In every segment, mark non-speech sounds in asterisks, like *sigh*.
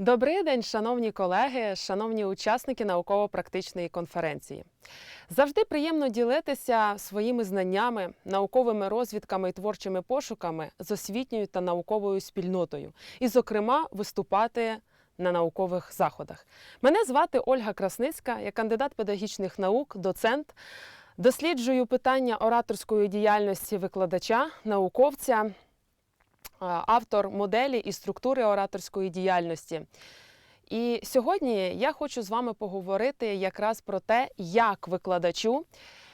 Добрий день, шановні колеги, шановні учасники науково-практичної конференції. Завжди приємно ділитися своїми знаннями, науковими розвідками і творчими пошуками з освітньою та науковою спільнотою, і, зокрема, виступати на наукових заходах. Мене звати Ольга Красницька, я кандидат педагогічних наук, доцент. Досліджую питання ораторської діяльності викладача, науковця, автор моделі і структури ораторської діяльності. І сьогодні я хочу з вами поговорити якраз про те, як викладачу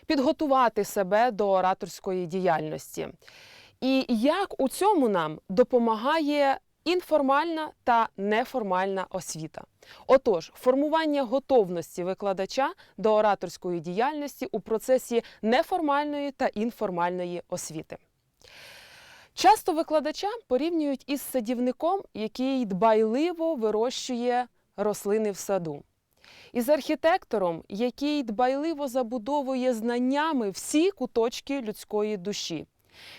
підготувати себе до ораторської діяльності. І як у цьому нам допомагає інформальна та неформальна освіта. Отож, формування готовності викладача до ораторської діяльності у процесі неформальної та інформальної освіти. Часто викладача порівнюють із садівником, який дбайливо вирощує рослини в саду, із архітектором, який дбайливо забудовує знаннями всі куточки людської душі,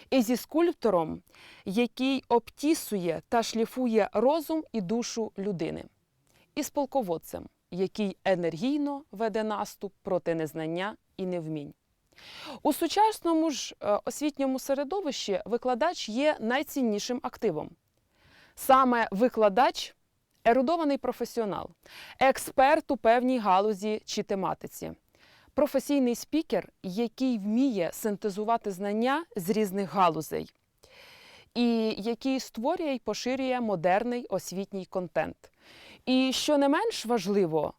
і зі скульптором, який обтісує та шліфує розум і душу людини, і з полководцем, який енергійно веде наступ проти незнання і невмінь. У сучасному ж е, освітньому середовищі викладач є найціннішим активом. Саме викладач ерудований професіонал, експерт у певній галузі чи тематиці, професійний спікер, який вміє синтезувати знання з різних галузей, і який створює і поширює модерний освітній контент. І що не менш важливо,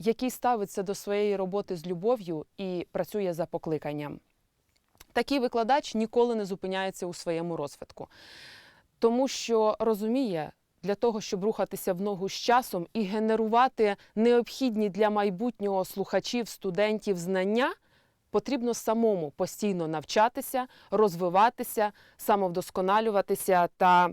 який ставиться до своєї роботи з любов'ю і працює за покликанням. Такий викладач ніколи не зупиняється у своєму розвитку, тому що розуміє, для того, щоб рухатися в ногу з часом і генерувати необхідні для майбутнього слухачів, студентів знання, потрібно самому постійно навчатися, розвиватися, самовдосконалюватися та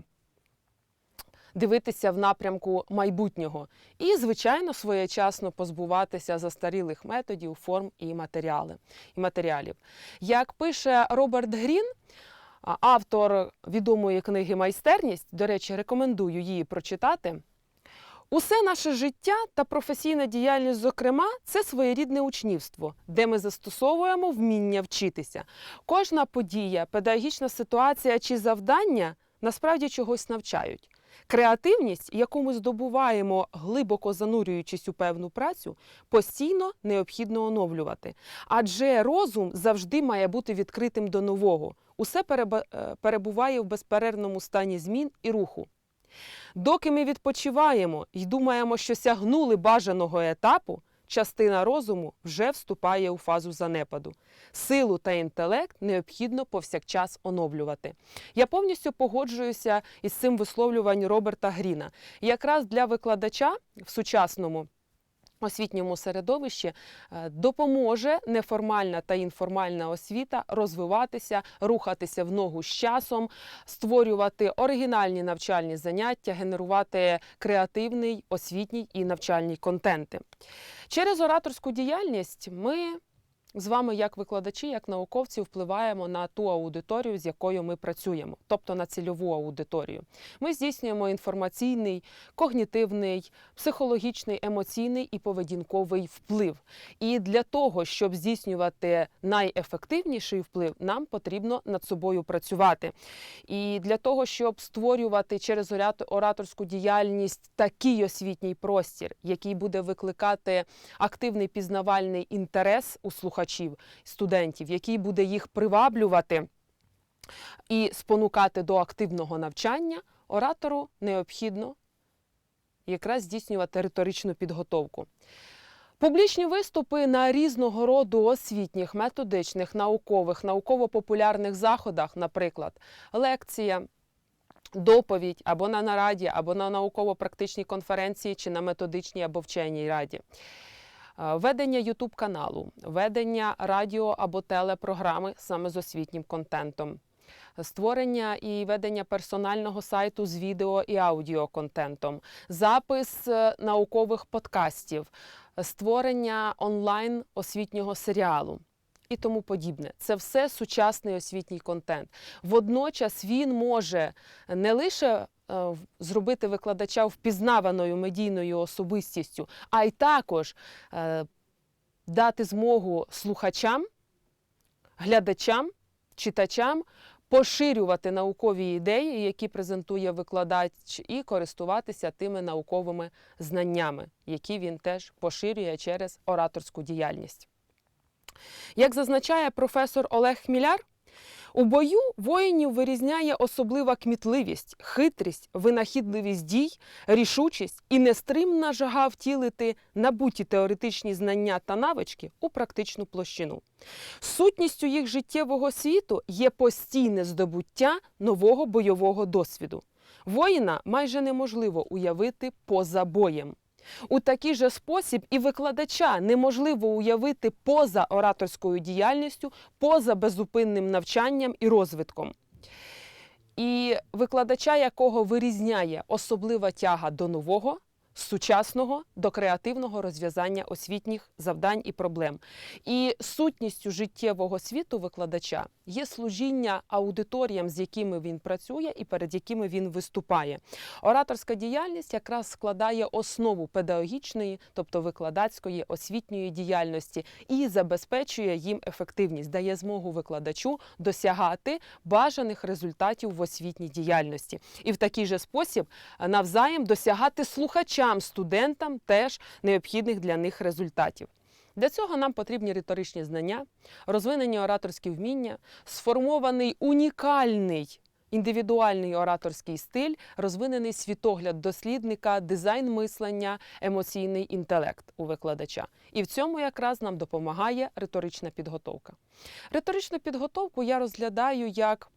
дивитися в напрямку майбутнього і, звичайно, своєчасно позбуватися застарілих методів, форм і матеріалів. Як пише Роберт Грін, автор відомої книги Майстерність, до речі, рекомендую її прочитати. Усе наше життя та професійна діяльність, зокрема, це своєрідне учнівство, де ми застосовуємо вміння вчитися. Кожна подія, педагогічна ситуація чи завдання насправді чогось навчають. Креативність, яку ми здобуваємо, глибоко занурюючись у певну працю, постійно необхідно оновлювати. Адже розум завжди має бути відкритим до нового. Усе е, перебуває в безперервному стані змін і руху. Доки ми відпочиваємо і думаємо, що сягнули бажаного етапу, частина розуму вже вступає у фазу занепаду. Силу та інтелект необхідно повсякчас оновлювати. Я повністю погоджуюся із цим висловлюванням Роберта Гріна. Якраз для викладача в сучасному освітньому середовищі е, допоможе неформальна та інформальна освіта розвиватися, рухатися в ногу з часом, створювати оригінальні навчальні заняття, генерувати креативний освітній і навчальні контенти. Через ораторську діяльність ми з вами, як викладачі, як науковці, впливаємо на ту аудиторію, з якою ми працюємо, тобто на цільову аудиторію. Ми здійснюємо інформаційний, когнітивний, психологічний, емоційний і поведінковий вплив. І для того, щоб здійснювати найефективніший вплив, нам потрібно над собою працювати. І для того, щоб створювати через ораторську діяльність такий освітній простір, який буде викликати активний пізнавальний інтерес у слухачів, студентів, який буде їх приваблювати і спонукати до активного навчання, оратору необхідно якраз здійснювати риторичну підготовку. Публічні виступи на різного роду освітніх, методичних, наукових, науково-популярних заходах, наприклад, лекція, доповідь або на нараді, або на науково-практичній конференції чи на методичній або вченій раді. Ведення Ютуб каналу, ведення радіо або телепрограми саме з освітнім контентом, створення і ведення персонального сайту з відео і аудіоконтентом, запис е, наукових подкастів, створення онлайн освітнього серіалу. І тому подібне, це все сучасний освітній контент. Водночас він може не лише зробити викладача впізнаваною медійною особистістю, а й також е, дати змогу слухачам, глядачам, читачам поширювати наукові ідеї, які презентує викладач, і користуватися тими науковими знаннями, які він теж поширює через ораторську діяльність. Як зазначає професор Олег Хміляр, у бою воїнів вирізняє особлива кмітливість, хитрість, винахідливість дій, рішучість і нестримна жага втілити набуті теоретичні знання та навички у практичну площину. Сутністю їх життєвого світу є постійне здобуття нового бойового досвіду. Воїна майже неможливо уявити поза боєм. У такий же спосіб і викладача неможливо уявити поза ораторською діяльністю, поза безупинним навчанням і розвитком. І викладача, якого вирізняє особлива тяга до нового, сучасного, до креативного розв'язання освітніх завдань і проблем. І сутністю життєвого світу викладача є служіння аудиторіям, з якими він працює і перед якими він виступає. Ораторська діяльність якраз складає основу педагогічної, тобто викладацької освітньої діяльності, і забезпечує їм ефективність, дає змогу викладачу досягати бажаних результатів в освітній діяльності, і в такий же спосіб е, навзаєм досягати слухачам, студентам теж необхідних для них результатів. Для цього нам потрібні риторичні знання, розвинені ораторські вміння, сформований унікальний індивідуальний ораторський стиль, розвинений світогляд дослідника, дизайн мислення, емоційний інтелект у викладача. І в цьому якраз нам допомагає риторична підготовка. Риторичну підготовку я розглядаю як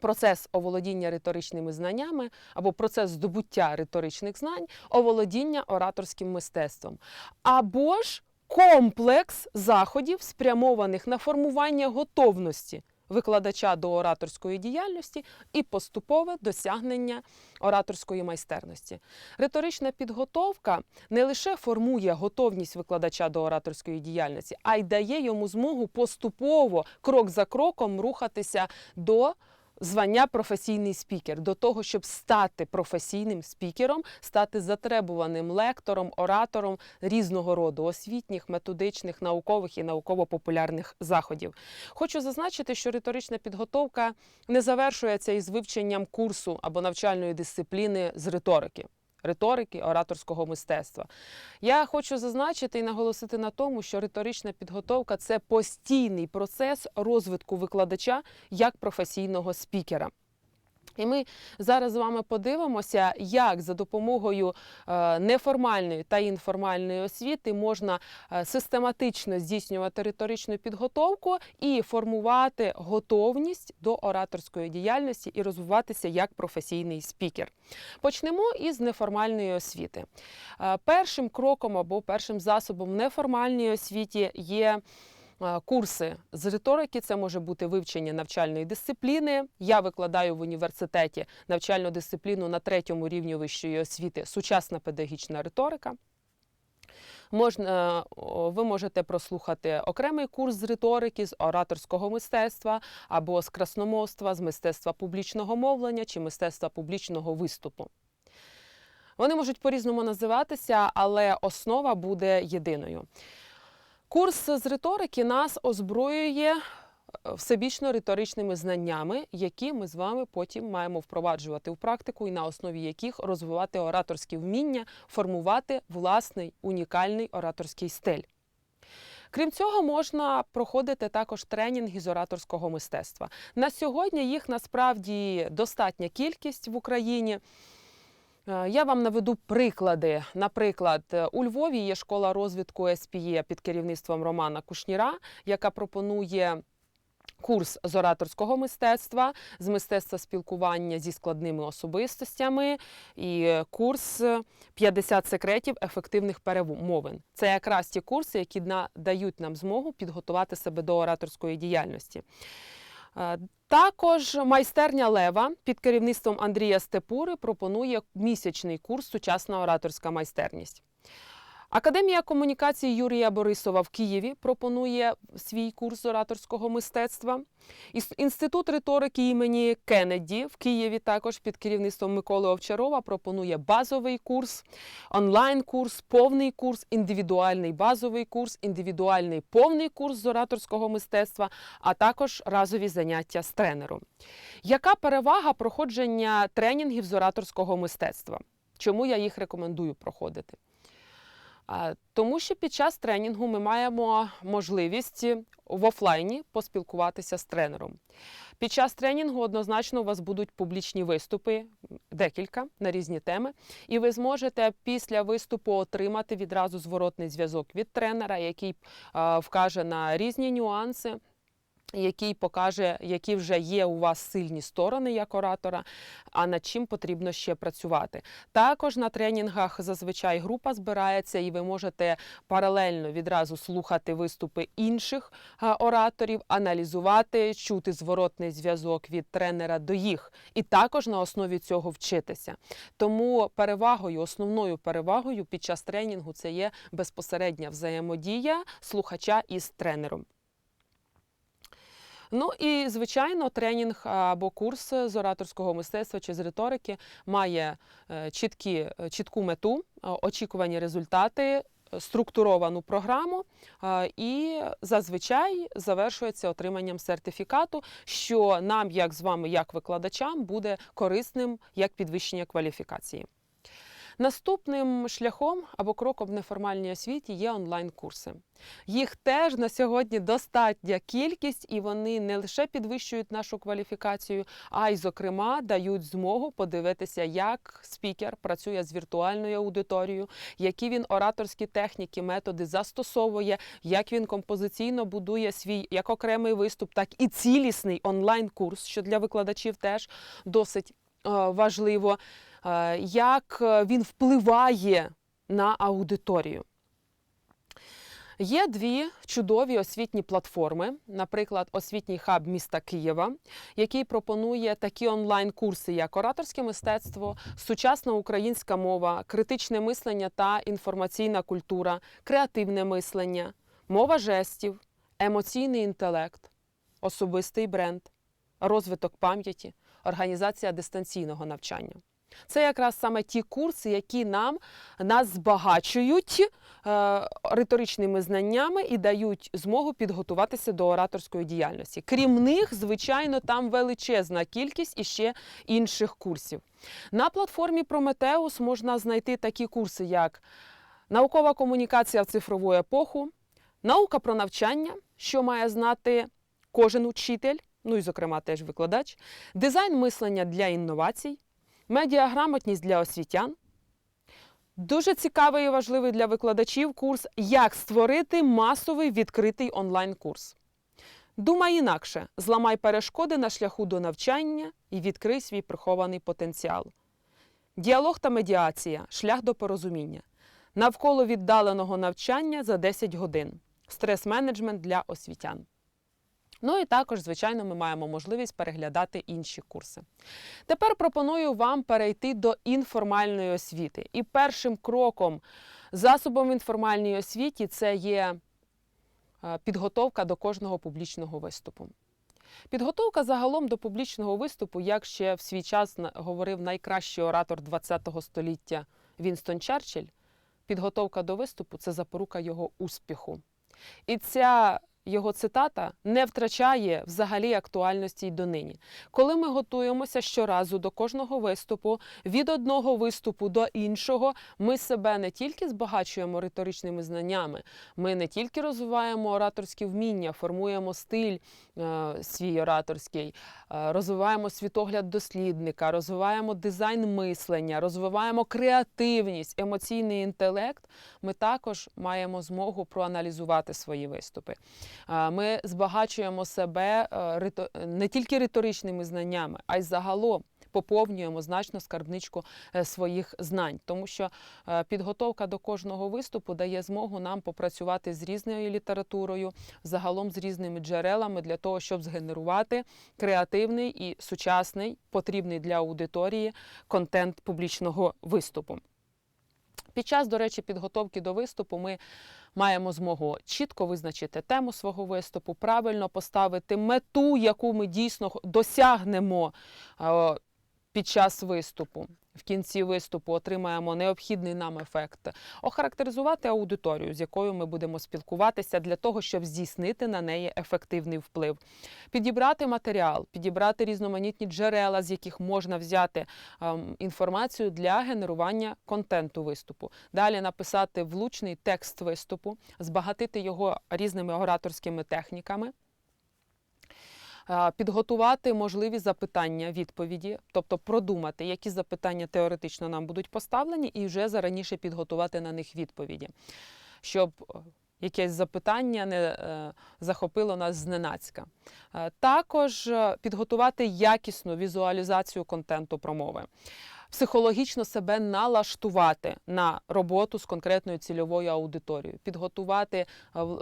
процес оволодіння риторичними знаннями або процес здобуття риторичних знань, оволодіння ораторським мистецтвом. Або ж комплекс заходів, спрямованих на формування готовності викладача до ораторської діяльності і поступове досягнення ораторської майстерності. Риторична підготовка не лише формує готовність викладача до ораторської діяльності, а й дає йому змогу поступово, крок за кроком, рухатися до звання професійний спікер, до того, щоб стати професійним спікером, стати затребуваним лектором, оратором різного роду освітніх, методичних, наукових і науково-популярних заходів. Хочу зазначити, що риторична підготовка не завершується із вивченням курсу або навчальної дисципліни з риторики. Риторики ораторського мистецтва. Я хочу зазначити і наголосити на тому, що риторична підготовка це постійний процес розвитку викладача як професійного спікера. І ми зараз з вами подивимося, як за допомогою е, неформальної та інформальної освіти можна е, систематично здійснювати риторичну підготовку і формувати готовність до ораторської діяльності і розвиватися як професійний спікер. Почнемо із неформальної освіти. Е, Першим кроком або першим засобом в неформальній освіті є курси з риторики. Це може бути вивчення навчальної дисципліни. Я викладаю в університеті навчальну дисципліну на третьому рівні вищої освіти сучасна педагогічна риторика. Можна, ви можете прослухати окремий курс з риторики, з ораторського мистецтва або з красномовства, з мистецтва публічного мовлення чи мистецтва публічного виступу. Вони можуть по-різному називатися, але основа буде єдиною. Курс з риторики нас озброює е, всебічно риторичними знаннями, які ми з вами потім маємо впроваджувати в практику і на основі яких розвивати ораторські вміння, формувати власний унікальний ораторський стиль. Крім цього, можна проходити також тренінги з ораторського мистецтва. На сьогодні їх насправді достатня кількість в Україні. Е, Я вам наведу приклади. Наприклад, е, у Львові є школа розвитку СПЄ під керівництвом Романа Кушніра, яка пропонує курс з ораторського мистецтва, з мистецтва спілкування зі складними особистостями, і курс е, 50 секретів ефективних перемовин. Це якраз ті курси, які дають нам змогу підготувати себе до ораторської діяльності. Е, Також майстерня Лева під керівництвом Андрія Степури пропонує місячний курс Сучасна ораторська майстерність. Академія комунікації Юрія Борисова в Києві пропонує свій курс ораторського мистецтва. Інститут риторики імені Кеннеді в Києві також під керівництвом Миколи Овчарова пропонує базовий курс, онлайн-курс, повний курс, індивідуальний базовий курс, індивідуальний повний курс з ораторського мистецтва, а також разові заняття з тренером. Яка перевага проходження тренінгів з ораторського мистецтва? Чому я їх рекомендую проходити? Тому що під час тренінгу ми маємо можливість в офлайні поспілкуватися з тренером. Під час тренінгу однозначно у вас будуть публічні виступи, декілька на різні теми, і ви зможете після виступу отримати відразу зворотний зв'язок від тренера, який вкаже на різні нюанси. Який покаже, які вже є у вас сильні сторони як оратора, а над чим потрібно ще працювати. Також на тренінгах зазвичай група збирається, і ви можете паралельно відразу слухати виступи інших ораторів, аналізувати, чути зворотний зв'язок від тренера до їх, і також на основі цього вчитися. Тому перевагою, основною перевагою під час тренінгу це є безпосередня взаємодія слухача із тренером. Ну і звичайно, тренінг або курс з ораторського мистецтва чи з риторики має е, чіткі, е, чітку мету, е, очікувані результати, е, структуровану програму е, і зазвичай завершується отриманням сертифікату, що нам, як з вами, як викладачам, буде корисним як підвищення кваліфікації. Наступним шляхом або кроком в неформальній освіті є онлайн-курси. Їх теж на сьогодні достатня кількість, і вони не лише підвищують нашу кваліфікацію, а й, зокрема, дають змогу подивитися, як спікер працює з віртуальною аудиторією, які він ораторські техніки, методи застосовує, як він композиційно будує свій як окремий виступ, так і цілісний онлайн-курс, що для викладачів теж досить е, важливо, як е, він впливає на аудиторію. Є дві чудові освітні платформи, наприклад, освітній хаб міста Києва, який пропонує такі онлайн-курси, як ораторське мистецтво, сучасна українська мова, критичне мислення та інформаційна культура, креативне мислення, мова жестів, емоційний інтелект, особистий бренд, розвиток пам'яті, організація дистанційного навчання. Це якраз саме ті курси, які нам нас збагачують е, риторичними знаннями і дають змогу підготуватися до ораторської діяльності. Крім них, звичайно, там величезна кількість іще інших курсів. На платформі Прометеус можна знайти такі курси, як наукова комунікація в цифрову епоху, наука про навчання, що має знати кожен учитель, ну і, зокрема, теж викладач, дизайн мислення для інновацій медіаграмотність для освітян. Дуже цікавий і важливий для викладачів курс Як створити масовий відкритий онлайн-курс. Думай інакше, зламай перешкоди на шляху до навчання і відкрий свій прихований потенціал. Діалог та медіація шлях до порозуміння. Навколо віддаленого навчання за 10 годин. Стрес-менеджмент для освітян. Ну і також, звичайно, ми маємо можливість переглядати інші курси. Тепер пропоную вам перейти до інформальної освіти. І першим кроком, засобом в інформальній освіті, це є е, підготовка до кожного публічного виступу. Підготовка загалом до публічного виступу, як ще в свій час говорив найкращий оратор ХХ століття Вінстон Черчилль, підготовка до виступу це запорука його успіху. І ця його цитата не втрачає взагалі актуальності й донині. Коли ми готуємося щоразу до кожного виступу, від одного виступу до іншого, ми себе не тільки збагачуємо риторичними знаннями, ми не тільки розвиваємо ораторські вміння, формуємо стиль е, свій ораторський, е, розвиваємо світогляд дослідника, розвиваємо дизайн мислення, розвиваємо креативність, емоційний інтелект. Ми також маємо змогу проаналізувати свої виступи. Ми збагачуємо себе е, не тільки риторичними знаннями, а й загалом поповнюємо значно скарбничку е, своїх знань, тому що е, підготовка до кожного виступу дає змогу нам попрацювати з різною літературою, загалом з різними джерелами для того, щоб згенерувати креативний і сучасний, потрібний для аудиторії контент публічного виступу. Під час, до речі, підготовки до виступу ми маємо змогу чітко визначити тему свого виступу, правильно поставити мету, яку ми дійсно досягнемо під час виступу. В кінці виступу отримаємо необхідний нам ефект, охарактеризувати аудиторію, з якою ми будемо спілкуватися для того, щоб здійснити на неї ефективний вплив, підібрати матеріал, підібрати різноманітні джерела, з яких можна взяти ем, інформацію для генерування контенту виступу. Далі написати влучний текст виступу, збагатити його різними ораторськими техніками. Е, Підготувати можливі запитання, відповіді, тобто продумати, які запитання теоретично нам будуть поставлені, і вже зараніше підготувати на них відповіді, щоб е, якесь запитання не е, захопило нас зненацька. Також підготувати якісну візуалізацію контенту промови. Психологічно себе налаштувати на роботу з конкретною цільовою аудиторією, підготувати е,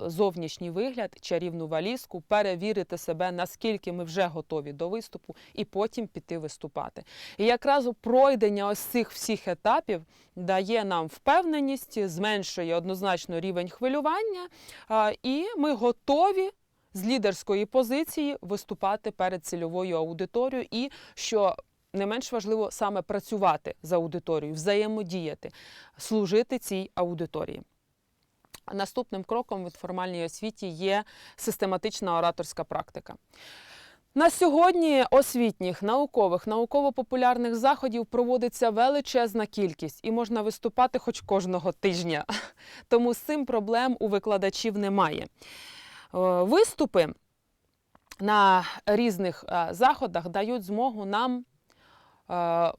зовнішній вигляд, чарівну валізку, перевірити себе, наскільки ми вже готові до виступу, і потім піти виступати. І якраз пройдення ось цих всіх етапів дає нам впевненість, зменшує однозначно рівень хвилювання, і ми готові. З лідерської позиції виступати перед цільовою аудиторією, і що не менш важливо саме працювати з аудиторією, взаємодіяти, служити цій аудиторії. Наступним кроком в формальній освіті є систематична ораторська практика. На сьогодні освітніх, наукових, науково-популярних заходів проводиться величезна кількість і можна виступати хоч кожного тижня. *laughs* Тому з цим проблем у викладачів немає. Е, Виступи на різних е, заходах дають змогу нам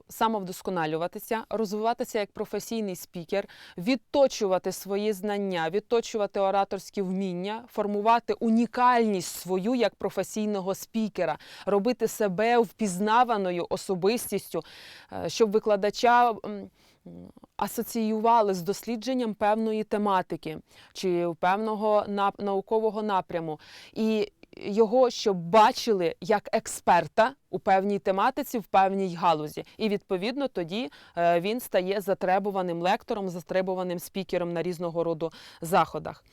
самовдосконалюватися, розвиватися як професійний спікер, відточувати свої знання, відточувати ораторські вміння, формувати унікальність свою як професійного спікера, робити себе впізнаваною особистістю, е, щоб викладача. Асоціювали з дослідженням певної тематики чи певного наукового напряму, і його щоб бачили як експерта у певній тематиці, в певній галузі. І відповідно тоді е, він стає затребуваним лектором, затребуваним спікером на різного роду заходах.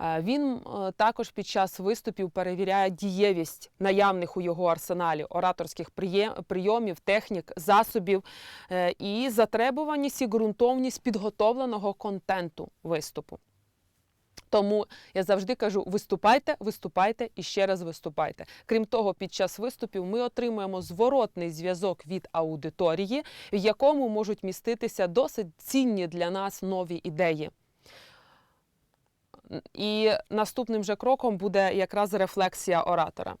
Е, Він е, також під час виступів перевіряє дієвість наявних у його арсеналі ораторських прийомів, технік, засобів і затребуваність і ґрунтовність підготовленого контенту виступу. Тому я завжди кажу: виступайте, виступайте і ще раз виступайте. Крім того, під час виступів ми отримуємо зворотний зв'язок від аудиторії, в якому можуть міститися досить цінні для нас нові ідеї. І наступним же кроком буде якраз рефлексія оратора.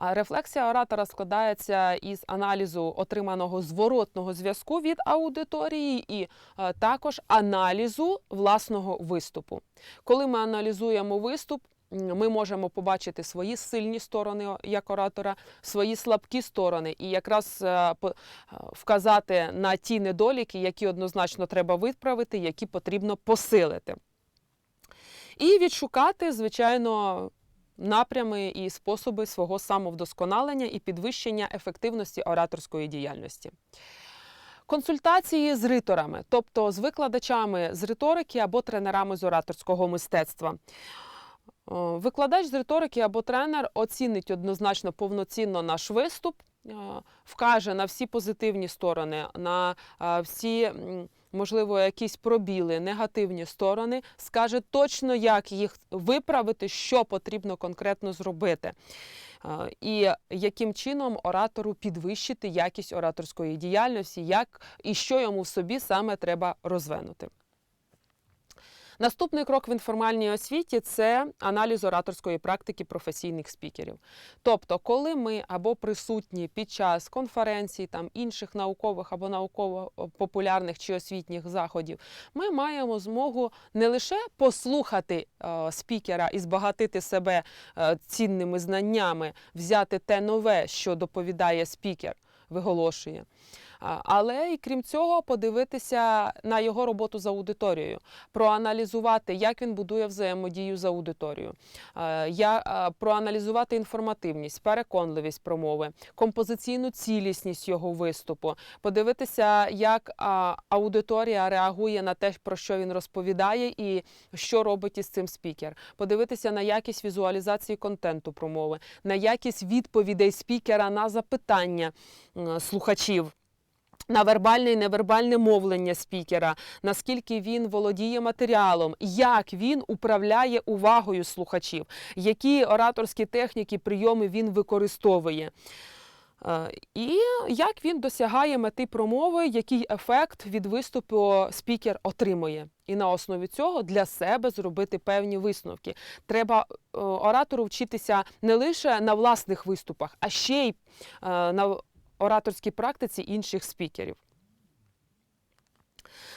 А рефлексія оратора складається із аналізу отриманого зворотного зв'язку від аудиторії і е, також аналізу власного виступу. Коли ми аналізуємо виступ, ми можемо побачити свої сильні сторони як оратора, свої слабкі сторони, і якраз е, по- е, вказати на ті недоліки, які однозначно треба виправити, які потрібно посилити. І відшукати, звичайно, напрями і способи свого самовдосконалення і підвищення ефективності ораторської діяльності. Консультації з риторами, тобто з викладачами з риторики або тренерами з ораторського мистецтва. Е, Викладач з риторики або тренер оцінить однозначно повноцінно наш виступ, вкаже на всі позитивні сторони, на е, всі, можливо, якісь пробіли, негативні сторони, скаже точно, як їх виправити, що потрібно конкретно зробити. Е, І яким чином оратору підвищити якість ораторської діяльності, як і що йому в собі саме треба розвинути. Наступний крок в інформальній освіті це аналіз ораторської практики професійних спікерів. Тобто, коли ми або присутні під час конференцій, там інших наукових або науково-популярних чи освітніх заходів, ми маємо змогу не лише послухати е, спікера і збагатити себе е, цінними знаннями, взяти те нове, що доповідає спікер, виголошує. Але і крім цього, подивитися на його роботу з аудиторією, проаналізувати, як він будує взаємодію з аудиторією, проаналізувати інформативність, переконливість промови, композиційну цілісність його виступу, подивитися, як аудиторія реагує на те, про що він розповідає, і що робить із цим спікер. Подивитися на якість візуалізації контенту промови, на якість відповідей спікера на запитання слухачів. На вербальне і невербальне мовлення спікера, наскільки він володіє матеріалом, як він управляє увагою слухачів, які ораторські техніки, прийоми він використовує. Е, І як він досягає мети промови, який ефект від виступу спікер отримує. І на основі цього для себе зробити певні висновки. Треба е, оратору вчитися не лише на власних виступах, а ще й е, на ораторській практиці інших спікерів.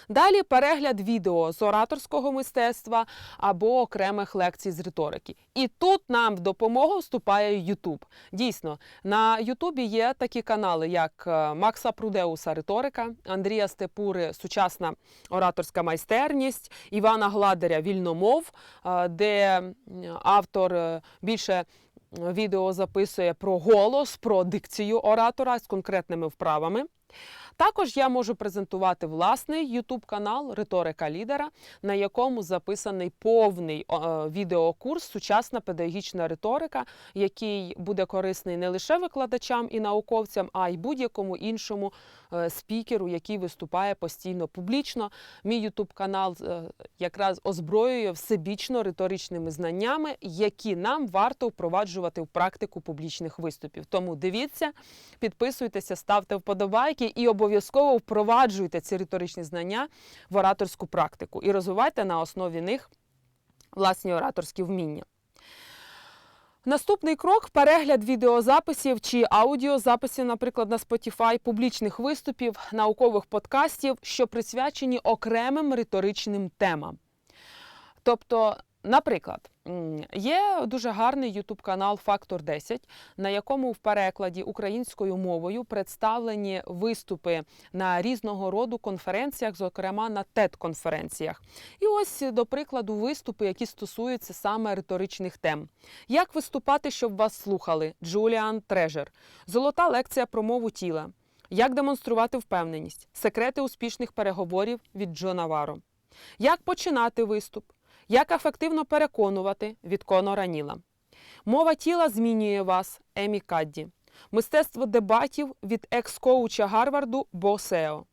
Далі перегляд відео з ораторського мистецтва або окремих лекцій з риторики. І тут нам в допомогу вступає YouTube. Дійсно, на Ютубі є такі канали, як е, Макса Прудеуса риторика, Андрія Степури сучасна ораторська майстерність, Івана Гладаря Вільномов, е, де автор е, більше відео записує про голос, про дикцію оратора з конкретними вправами. Також я можу презентувати власний YouTube канал Риторика лідера, на якому записаний повний відеокурс Сучасна педагогічна риторика, який буде корисний не лише викладачам і науковцям, а й будь-якому іншому е, спікеру, який виступає постійно публічно. Мій YouTube канал е, якраз озброює всебічно риторичними знаннями, які нам варто впроваджувати в практику публічних виступів. Тому дивіться, підписуйтеся, ставте вподобайки і обов'язково впроваджуйте ці риторичні знання в ораторську практику і розвивайте на основі них власні ораторські вміння. Наступний крок перегляд відеозаписів чи аудіозаписів, наприклад, на Spotify, публічних виступів, наукових подкастів, що присвячені окремим риторичним темам. Тобто, наприклад, є дуже гарний YouTube канал Фактор 10, на якому в перекладі українською мовою представлені виступи на різного роду конференціях, зокрема на TED-конференціях. І ось, до прикладу, виступи, які стосуються саме риторичних тем. Як виступати, щоб вас слухали? Джуліан Трежер. Золота лекція про мову тіла. Як демонструвати впевненість? Секрети успішних переговорів від Джо Наваро. Як починати виступ? Як ефективно переконувати від Конора Ніла. Мова тіла змінює вас Емі Кадді. Мистецтво дебатів від екс-коуча Гарварду Бо Сео.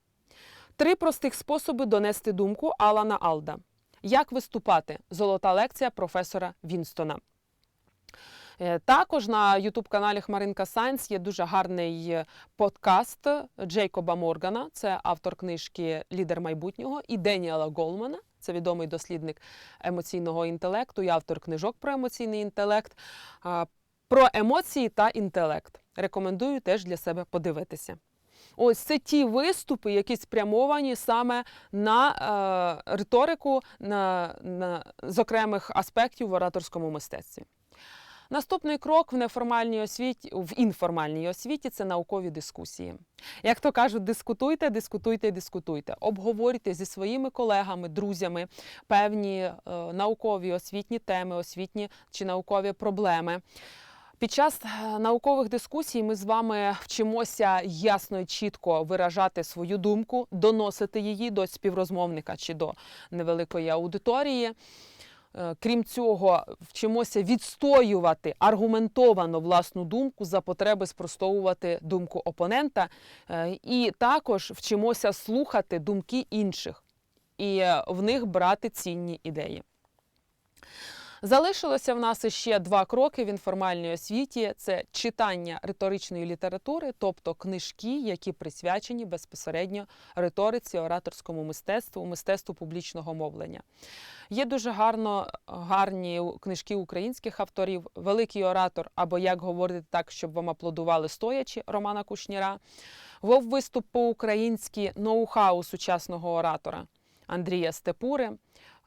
Три простих способи донести думку Алана Алда. Як виступати? Золота лекція професора Вінстона. Е, Також на Ютуб-каналі Хмаринка Сайнс є дуже гарний е, подкаст Джейкоба Моргана, це автор книжки Лідер майбутнього, і Деніела Голмана, це відомий дослідник емоційного інтелекту і автор книжок про емоційний інтелект, про емоції та інтелект. Рекомендую теж для себе подивитися. Ось це ті виступи, які спрямовані саме на е, риторику на, на, з окремих аспектів в ораторському мистецтві. Наступний крок в неформальній освіті, в інформальній освіті це наукові дискусії. Як то кажуть, дискутуйте, дискутуйте, дискутуйте. Обговорюйте зі своїми колегами, друзями певні е, наукові освітні теми, освітні чи наукові проблеми. Під час е, наукових дискусій ми з вами вчимося ясно і чітко виражати свою думку, доносити її до співрозмовника чи до невеликої аудиторії. Е, Крім цього, вчимося відстоювати аргументовано власну думку за потреби спростовувати думку опонента, Е, і також вчимося слухати думки інших і е, в них брати цінні ідеї. Залишилося в нас ще два кроки в інформальній освіті: це читання риторичної літератури, тобто книжки, які присвячені безпосередньо риториці, ораторському мистецтву, мистецтву публічного мовлення. Є дуже гарно гарні книжки українських авторів, великий оратор, або як говорити так, щоб вам аплодували стоячи Романа Кушніра. Вов виступ по-українськи ноу-хау сучасного оратора Андрія Степури.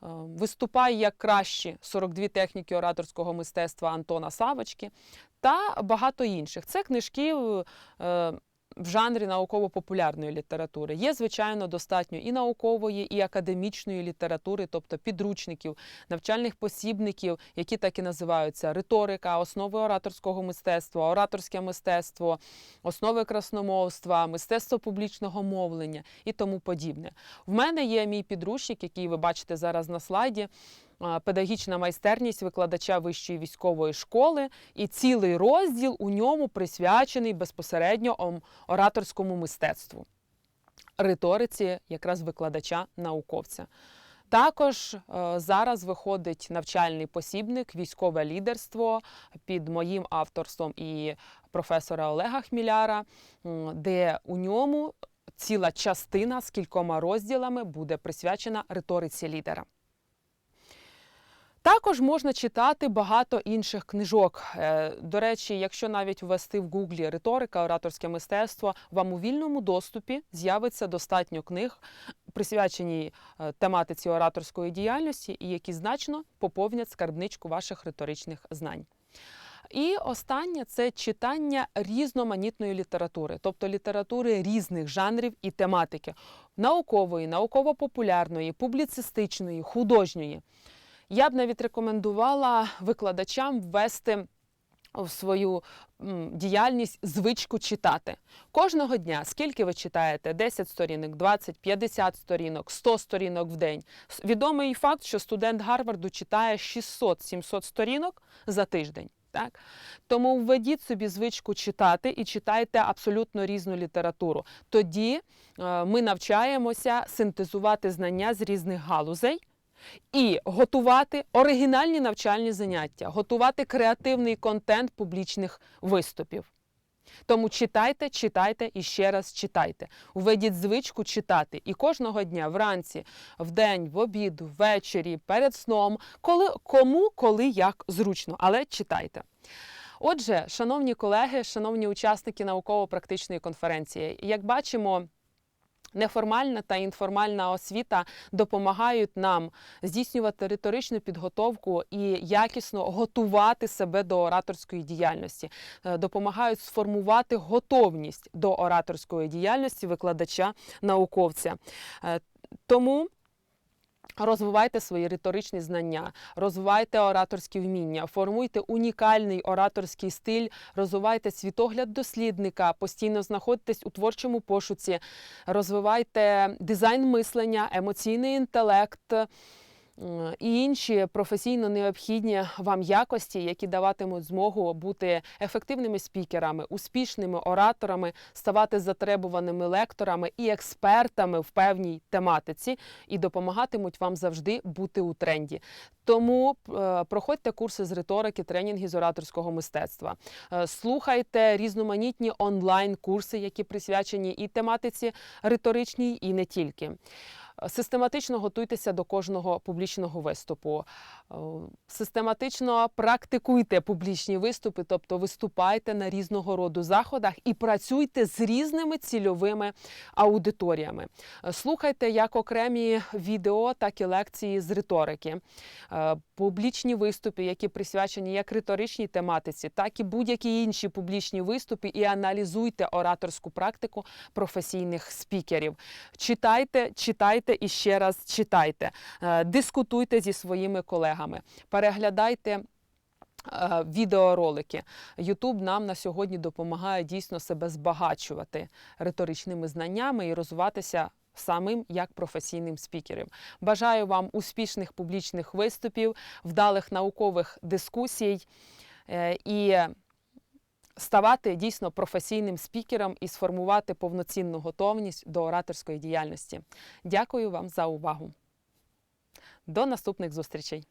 Е, Виступай як кращі 42 техніки ораторського мистецтва Антона Савочки та багато інших. Це книжки е, в жанрі науково-популярної літератури. Є, звичайно, достатньо і наукової, і академічної літератури, тобто підручників, навчальних посібників, які так і називаються риторика, основи ораторського мистецтва, ораторське мистецтво, основи красномовства, мистецтво публічного мовлення і тому подібне. В мене є мій підручник, який ви бачите зараз на слайді. Педагогічна майстерність викладача вищої військової школи, і цілий розділ у ньому присвячений безпосередньо ораторському мистецтву, риториці якраз викладача науковця. Також е, зараз виходить навчальний посібник Військове лідерство під моїм авторством і професора Олега Хміляра, де у ньому ціла частина з кількома розділами буде присвячена риториці лідера. Також можна читати багато інших книжок. Е, До речі, якщо навіть ввести в Гуглі риторика, ораторське мистецтво, вам у вільному доступі з'явиться достатньо книг, присвячені е, тематиці ораторської діяльності, і які значно поповнять скарбничку ваших риторичних знань. І останнє це читання різноманітної літератури, тобто літератури різних жанрів і тематики наукової, науково-популярної, публіцистичної, художньої. Я б навіть рекомендувала викладачам ввести в свою діяльність звичку читати. Кожного дня, скільки ви читаєте? 10 сторінок, 20, 50 сторінок, 100 сторінок в день. Відомий факт, що студент Гарварду читає 600-700 сторінок за тиждень. Так? Тому введіть собі звичку читати і читайте абсолютно різну літературу. Тоді е, ми навчаємося синтезувати знання з різних галузей і готувати оригінальні навчальні заняття, готувати креативний контент публічних виступів. Тому читайте, читайте і ще раз читайте. Введіть звичку читати і кожного дня, вранці, вдень, в обід, ввечері, перед сном, коли, кому, коли, як зручно, але читайте. Отже, шановні колеги, шановні учасники науково-практичної конференції, як бачимо, Неформальна та інформальна освіта допомагають нам здійснювати риторичну підготовку і якісно готувати себе до ораторської діяльності, Е, допомагають сформувати готовність до ораторської діяльності викладача науковця. Е, Тому Розвивайте свої риторичні знання, розвивайте ораторські вміння, формуйте унікальний ораторський стиль, розвивайте світогляд дослідника, постійно знаходитесь у творчому пошуці, розвивайте дизайн мислення, емоційний інтелект. І інші професійно необхідні вам якості, які даватимуть змогу бути ефективними спікерами, успішними ораторами, ставати затребуваними лекторами і експертами в певній тематиці, і допомагатимуть вам завжди бути у тренді. Тому е, проходьте курси з риторики, тренінги з ораторського мистецтва. Е, Слухайте різноманітні онлайн-курси, які присвячені і тематиці риторичній, і не тільки. Систематично готуйтеся до кожного публічного виступу. Е, Систематично практикуйте публічні виступи, тобто виступайте на різного роду заходах і працюйте з різними цільовими аудиторіями. Слухайте як окремі відео, так і лекції з риторики, Е, публічні виступи, які присвячені як риторичній тематиці, так і будь-які інші публічні виступи, і аналізуйте ораторську практику професійних спікерів. Читайте, читайте і ще раз читайте, Е, дискутуйте зі своїми колегами, переглядайте. е, Відеоролики. Ютуб нам на сьогодні допомагає дійсно себе збагачувати риторичними знаннями і розвиватися самим як професійним спікером. Бажаю вам успішних публічних виступів, вдалих наукових дискусій е, і ставати дійсно професійним спікером і сформувати повноцінну готовність до ораторської діяльності. Дякую вам за увагу. До наступних зустрічей!